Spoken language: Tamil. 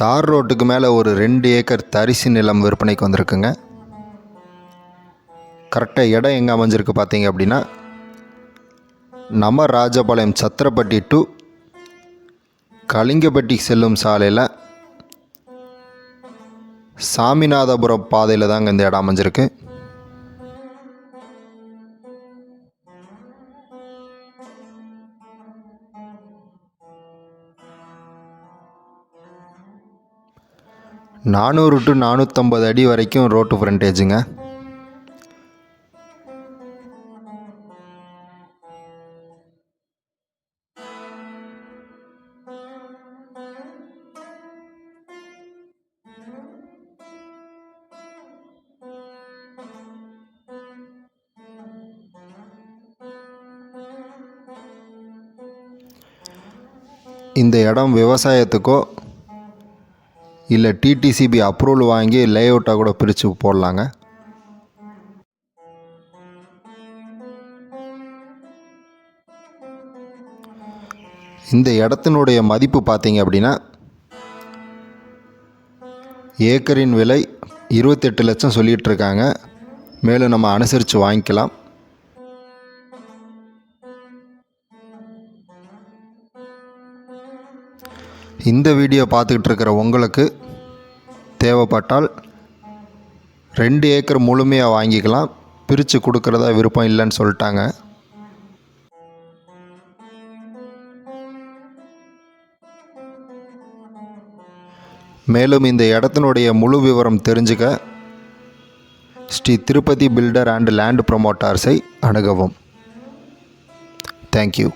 தார் ரோட்டுக்கு மேலே ஒரு ரெண்டு ஏக்கர் தரிசு நிலம் விற்பனைக்கு வந்திருக்குங்க. கரெக்டாக இடம் எங்கே அமைஞ்சிருக்கு பார்த்தீங்க அப்படின்னா நம்ம ராஜபாளையம் சத்திரப்பட்டி டு கலிங்கப்பட்டி செல்லும் சாலையில் சாமிநாதபுரம் பாதையில் தாங்க இந்த இடம் அமைஞ்சிருக்கு. நானூறு டு நானூற்றம்பது அடி வரைக்கும் ரோட்டு ஃப்ரண்டேஜுங்க இந்த இடம் விவசாயத்துக்கோ இல்லை டிடிசிபி அப்ரூவல் வாங்கி லேஅவுட்டாக கூட பிரித்து போடலாங்க. இந்த இடத்தினுடைய மதிப்பு பார்த்தீங்க அப்படின்னா ஏக்கரின் விலை இருபத்தெட்டு லட்சம் சொல்லிகிட்டு இருக்காங்க. மேலும் நம்ம அனுசரித்து வாங்கிக்கலாம். இந்த வீடியோ பார்த்துக்கிட்டு இருக்கிற உங்களுக்கு தேவைப்பட்டால் ரெண்டு ஏக்கர் முழுமையாக வாங்கிக்கலாம். பிரித்து கொடுக்குறதா விருப்பம் இல்லைன்னு சொல்லிட்டாங்க. மேலும் இந்த இடத்தினுடைய முழு விவரம் தெரிஞ்சுக்க Sri Tirupati builder and land ப்ரொமோட்டார்ஸை அணுகவும். Thank you